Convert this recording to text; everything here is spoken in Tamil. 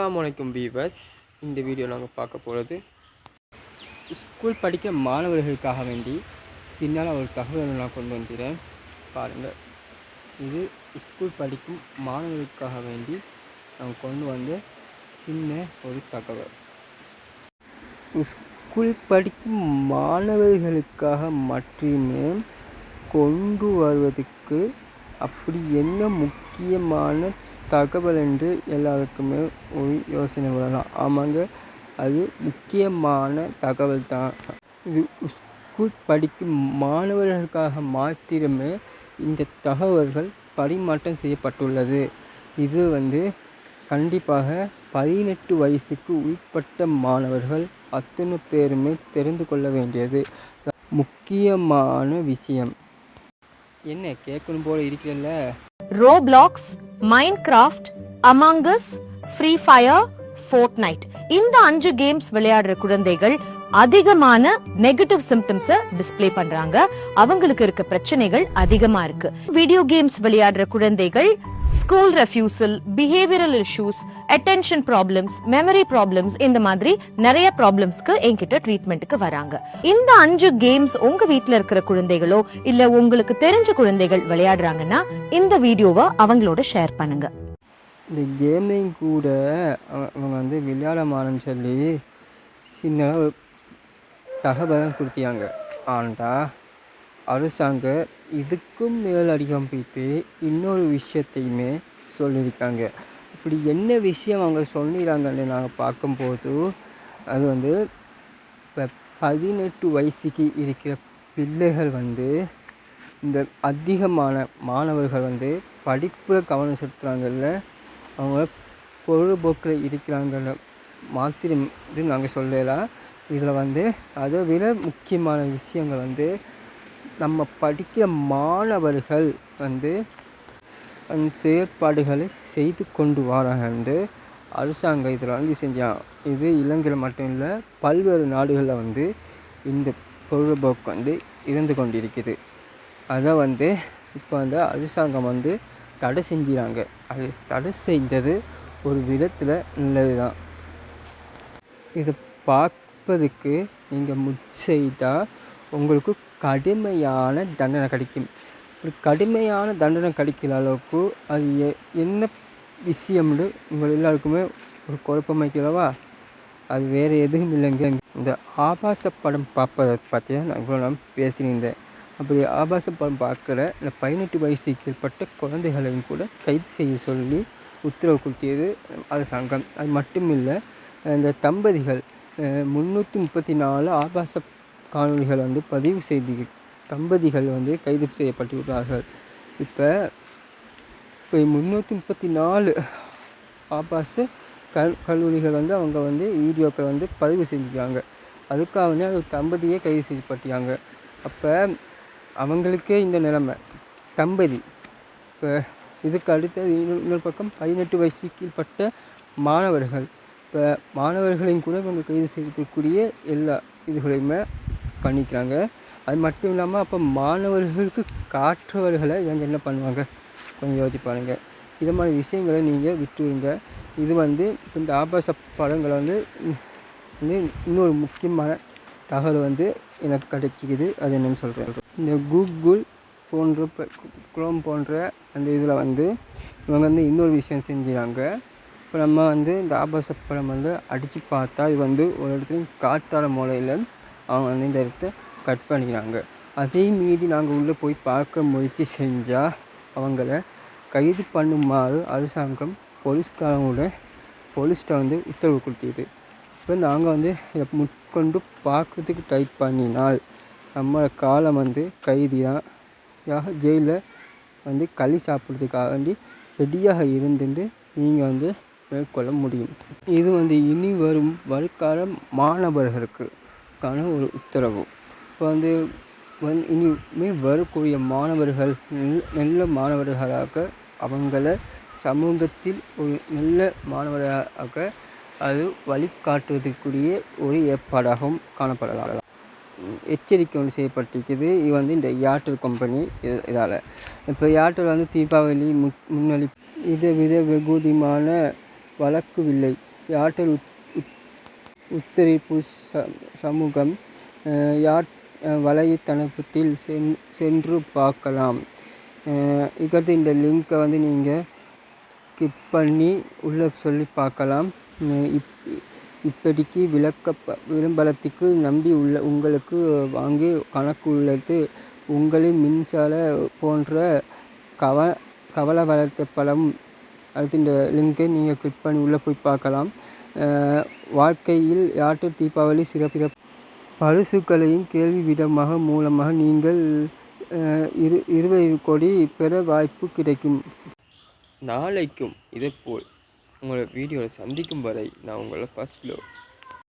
அஸ்லாம் வலைக்கும் பீவர்ஸ் இந்த வீடியோ நாங்கள் பார்க்க போகிறது ஸ்கூல் படிக்கிற மாணவர்களுக்காக வேண்டி பின்னால் ஒரு தகவல் நான் கொண்டு வந்துடுறேன் பாருங்கள் இது ஸ்கூல் படிக்கும் மாணவர்களுக்காக வேண்டி நான் கொண்டு வந்த சின்ன ஒரு தகவல். ஸ்கூல் படிக்கும் மாணவர்களுக்காக மட்டுமே கொண்டு வருவதற்கு அப்படி என்ன முக்கியமான தகவல் என்று எல்லாருக்குமே ஒரு யோசனை வரலாம். ஆமாங்க அது முக்கியமான தகவல் தான் இது ஸ்கூல் படிக்கும் மாணவர்களுக்காக மாத்திரமே இந்த தகவல்கள் பரிமாற்றம் செய்யப்பட்டுள்ளது. இது வந்து கண்டிப்பாக பதினெட்டு வயசுக்கு உட்பட்ட மாணவர்கள் அத்தனை பேருமே தெரிந்து கொள்ள வேண்டியது. முக்கியமான விஷயம். என்ன கேட்கணும் போல இருக்கிறல்ல Roblox Minecraft Among Us free fire Fortnite இந்த அஞ்சு கேம்ஸ் விளையாடுற குழந்தைகள் அதிகமான நெகட்டிவ் சிம்டம்ஸ டிஸ்ப்ளே பண்றாங்க. அவங்களுக்கு இருக்க பிரச்சனைகள் அதிகமா இருக்கு. வீடியோ கேம்ஸ் விளையாடுற குழந்தைகள் school refusal behavioural issues attention problems memory problems இந்த மாதிரி நிறைய ப்ராப்ளம்ஸ்க்கு என்கிட்ட ட்ரீட்மெண்ட்டுக்கு வராங்க. இந்த அஞ்சு கேம்ஸ் உங்க வீட்டில் இருக்கிற குழந்தைகளோ இல்ல உங்களுக்கு தெரிஞ்ச குழந்தைகள் விளையாடுறாங்கன்னா இந்த வீடியோவை அவங்களோட ஷேர் பண்ணுங்க. இந்த கேமிங் கூட அவங்க வந்து விளையாடமானு சொல்லி சின்ன தகவல் கொடுத்தியாங்க. ஆண்டா. அரசாங்கம் இதுக்கும் மேல் அதிகம் இன்னொரு விஷயத்தையுமே சொல்லியிருக்காங்க. இப்படி என்ன விஷயம் அவங்க சொல்லிடுறாங்கன்னு நாங்கள் பார்க்கும்போது அது வந்து இப்போ பதினெட்டு வயசுக்கு இருக்கிற பிள்ளைகள் வந்து இந்த அதிகமான மாணவர்கள் வந்து படிப்பில் கவனம் செலுத்துகிறாங்கல்ல அவங்க பொழுதுபோக்கில் இருக்கிறாங்கன்னு மாத்திரம் இது நாங்கள் சொல்லலாம் இதில் வந்து அதை விட முக்கியமான விஷயங்கள் வந்து நம்ம படிக்கிற மாணவர்கள் வந்து அந்த செயற்பாடுகளை செய்து கொண்டு வராங்க வந்து. அரசாங்கம் இதில் வந்து செஞ்சான் இது இலங்கையில் மட்டும் இல்லை பல்வேறு நாடுகளில் வந்து இந்த பொழுதுபோக்கு வந்து இருந்து கொண்டிருக்குது. அதை வந்து இப்போ வந்து அரசாங்கம் வந்து தடை செஞ்சுறாங்க. அது தடை செஞ்சது ஒரு விதத்தில் நல்லது தான் இதை பார்ப்பதுக்கு நீங்கள் முச்செய்தா உங்களுக்கு கடுமையான தண்டனை கிடைக்கும். இப்படி கடுமையான தண்டனை கிடைக்கிற அளவுக்கு அது எ- என்ன விஷயம்னு உங்கள் எல்லாருக்குமே ஒரு குழப்பமைக்கிறவா அது வேறு எதுவும் இல்லைங்க. இந்த ஆபாச படம் பார்ப்பதை பற்றியா நான் இவ்வளோ நான் பேசியிருந்தேன் அப்படி ஆபாச படம் பார்க்குற இந்த பதினெட்டு வயசுக்கு ஏற்பட்ட குழந்தைகளையும் கூட கைது செய்ய சொல்லி உத்தரவு கொடுத்தியது அரசாங்கம். அது மட்டும் இல்லை இந்த தம்பதிகள் முந்நூற்றி முப்பத்தி நாலு ஆபாச காணொளிகள் வந்து பதிவு செய்து தம்பதிகள் வந்து கைது செய்யப்பட்டுள்ளார்கள் இப்போ இப்போ முந்நூற்றி முப்பத்தி நாலு ஆபாசு கல் கல்லூரிகள் வந்து அவங்க வந்து வீடியோக்கள் வந்து பதிவு செஞ்சுக்கிறாங்க அதுக்காக வந்து அந்த தம்பதியே கைது செய்யப்பட்டாங்க. அப்போ அவங்களுக்கே இந்த நிலைமை. தம்பதி இப்போ இதுக்கு அடுத்தது இன்னொரு இன்னொரு பக்கம் பதினெட்டு வயசு கீழ்பட்ட மாணவர்கள். இப்போ மாணவர்களையும் கூட இவங்க கைது செய்யக்கூடிய எல்லா இதுகளையுமே பண்ணிக்கிறாங்க. அது மட்டும் இல்லாமல் அப்போ மாணவர்களுக்கு காற்றவர்களை இவங்க என்ன பண்ணுவாங்க? கொஞ்சம் யோசிச்சு பாருங்க. இது மாதிரி விஷயங்களை நீங்கள் விட்டுருங்க. இது வந்து இந்த ஆபாச படங்களை வந்து வந்து இன்னொரு முக்கியமான தகவல் வந்து எனக்கு கிடைச்சிக்குது. அது என்னென்னு சொல்கிறேன் இந்த கூகுள் போன்ற குரோம் போன்ற அந்த இதில் வந்து இவங்க வந்து இன்னொரு விஷயம் செஞ்சுறாங்க இப்போ நம்ம வந்து இந்த ஆபாச படம் வந்து அடித்து பார்த்தா இது வந்து ஒரு இடத்துலையும் காட்டாத முறையில் அவங்க வந்து இந்த இடத்த கட் பண்ணிக்கிறாங்க. அதே மீறி நாங்கள் உள்ளே போய் பார்க்க முயற்சி செஞ்சால் அவங்கள கைது பண்ணுமாறு அரசாங்கம் போலீஸ்காரங்களோட போலீஸ்கிட்ட வந்து உத்தரவு கொடுத்தது. இப்போ நாங்கள் வந்து இதை முட்கொண்டு பார்க்கறதுக்கு ட்ரை பண்ணினால் நம்ம காலம் வந்து கைதியாக ஜெயிலில் வந்து களி சாப்பிட்றதுக்காக வேண்டி ரெடியாக இருந்துட்டு நீங்கள் வந்து மேற்கொள்ள முடியும். இது வந்து இனி வரும் வருங்கால அதற்கான ஒரு உத்தரவு. இப்போ வந்து வந் இனிமே வரக்கூடிய மாணவர்கள் நல் நல்ல மாணவர்களாக அவங்கள சமூகத்தில் ஒரு நல்ல மாணவர்களாக அது வழிகாட்டுவதற்குரிய ஒரு ஏற்பாடாகவும் காணப்படலாம். எச்சரிக்கை ஒன்று செய்யப்பட்டிருக்குது. இது வந்து இந்த ஏர்டெல் கம்பெனி இது- இதால். இப்போ ஏர்டெல் வந்து தீபாவளி முன் முன்னளி வித வித வெகுதிமான வழக்கு வில்லை ஏர்டெல் உத்- உத்தரிப்பு ச சமூகம் யாட் வலைத்தளத்தில் சென் சென்று பார்க்கலாம். இதுக்கடுத்து இந்த லிங்க்கை வந்து நீங்கள் கிளிக் பண்ணி உள்ளே சொல்லி பார்க்கலாம். இப் இப்படிக்கு விளக்க விளம்பரத்துக்கு நம்பி உள்ள உங்களுக்கு வாங்கி கணக்கு உள்ளது உங்களின் மின்சார போன்ற கவ கவலை வளர்த்தப்படும் அடுத்து இந்த லிங்கை நீங்கள் கிளிக் பண்ணி உள்ளே போய் பார்க்கலாம். வாழ்க்கையில் யார்கிட்ட தீபாவளி சிறப்பிற பரிசுகளையும் கேள்வி விதமாக மூலமாக நீங்கள் இரு இருபது கோடி பெற வாய்ப்பு கிடைக்கும். நாளைக்கும் இதேபோல் உங்களை வீடியோவில் சந்திக்கும் வரை நான் உங்களை ஃபர்ஸ்ட் லவ்